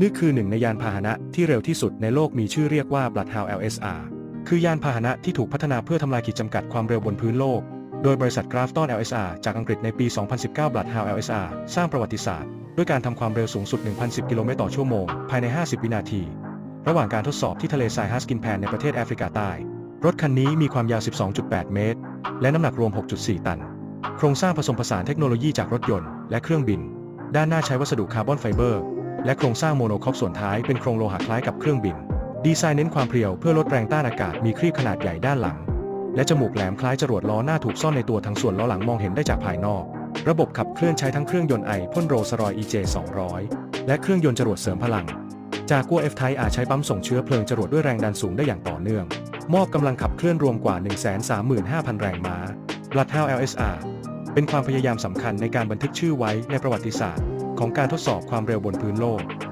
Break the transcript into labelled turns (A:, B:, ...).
A: นี่คือหนึ่งในยานพาหนะที่เร็วที่สุดในโลกมีชื่อเรียกว่า Bloodhound LSR คือยานพาหนะที่ถูกพัฒนาเพื่อทำลายขีดจำกัดความเร็วบนพื้นโลก โดยบริษัท Grafton LSR จากอังกฤษในปี 2019 Bloodhound LSR สร้างประวัติศาสตร์ ด้วยการทำความเร็วสูงสุด 1,010 กิโลเมตรต่อชั่วโมง ภายใน 50 วินาที ระหว่างการทดสอบที่ทะเลทรายฮัสกินแพนในประเทศแอฟริกาใต้ รถคันนี้มีความยาว 12.8 เมตร และน้ำหนักรวม 6.4 ตัน โครงสร้างผสมผสานเทคโนโลยีจากรถยนต์และเครื่องบิน ด้านหน้าใช้วัสดุคาร์บอนไฟเบอร์ และโครงสร้างโมโนคอกส่วนท้ายเป็นโครงโลหะคล้ายกับเครื่องบิน ดีไซน์เน้นความเพรียวเพื่อลดแรงต้านอากาศมีครีบขนาดใหญ่ด้านหลัง และจมูกแหลมคล้ายจรวดล้อหน้าถูกซ่อนในตัวทั้งส่วนล้อหลังมองเห็นได้จากภายนอก ระบบขับเคลื่อนใช้ทั้งเครื่องยนต์ไอพ่นโรสรอย EJ 200 และเครื่องยนต์จรวดเสริมพลัง จากกัว F Type อาจใช้ปั๊มส่งเชื้อเพลิงจรวดด้วยแรงดันสูงได้อย่างต่อเนื่อง มอบกำลังขับเคลื่อนรวมกว่า 135,000 แรงม้า Bloodhound LSR เป็นความพยายามสำคัญในการบันทึกชื่อไว้ในประวัติศาสตร์ ของการทดสอบความเร็วบนพื้นโลก